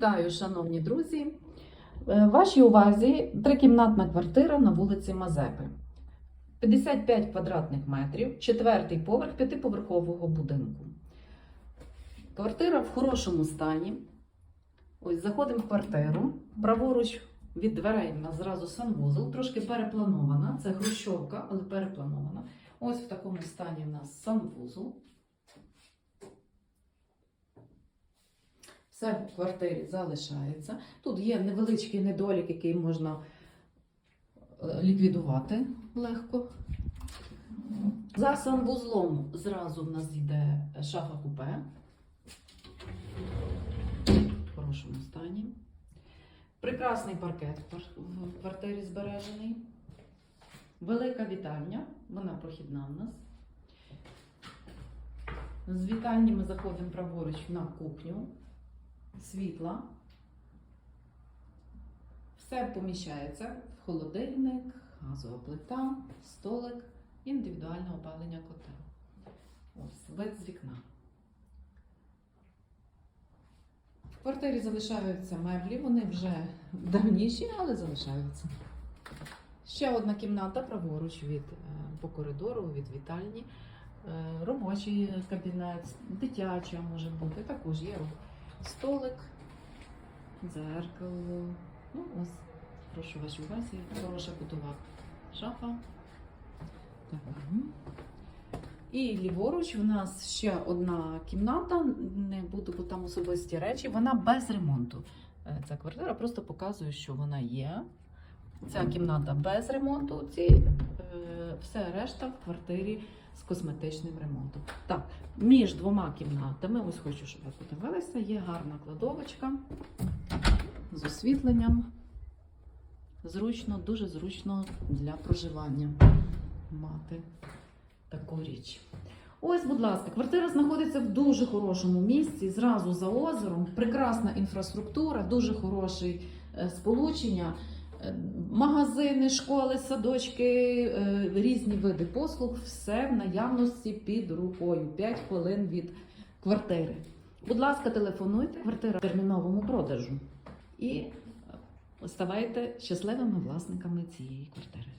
Вітаю, шановні друзі. Е, Вашій увазі трикімнатна квартира на вулиці Мазепи. 55 квадратних метрів, четвертий поверх п'ятиповерхового будинку. Квартира в хорошому стані. Ось заходимо в квартиру. Праворуч від дверей у нас зразу санвузол, трошки перепланована. Це хрущовка, але перепланована. Ось в такому стані у нас санвузол. Все в квартирі залишається. Тут є невеличкий недолік, який можна е, ліквідувати легко. За санвузлом зразу в нас йде шафа купе. В хорошому стані. Прекрасний паркет в квартирі збережений. Велика вітальня, вона прохідна в нас. З вітальні ми заходимо праворуч на кухню світла. Все поміщається в холодильник, газова плита, столик, індивідуальне опалення котел. Ось вид з вікна. В квартирі залишаються меблі, вони вже давніші, але залишаються. Ще одна кімната праворуч від е, по коридору, від вітальні. Е, Робочий кабінет, дитяча може бути, також є столик, дзеркало. Ну, ось, прошу вашій увазі, хороша кутова шафа. Так. І ліворуч у нас ще одна кімната, не буду, бо там особисті речі, вона без ремонту. Е, Ця квартира просто показує, що вона є. Ця кімната без ремонту, ці, е, все решта в квартирі з косметичним ремонтом. Так, між двома кімнатами, ось хочу, щоб ви подивилися, є гарна кладовочка з освітленням. Зручно, дуже зручно для проживання мати таку річ. Ось, будь ласка, квартира знаходиться в дуже хорошому місці, зразу за озером. Прекрасна інфраструктура, дуже хороше сполучення. Магазини, школи, садочки, е, різні види послуг, все в наявності під рукою. 5 хвилин від квартири. Будь ласка, телефонуйте, квартира в терміновому продажу. І ставайте щасливими власниками цієї квартири.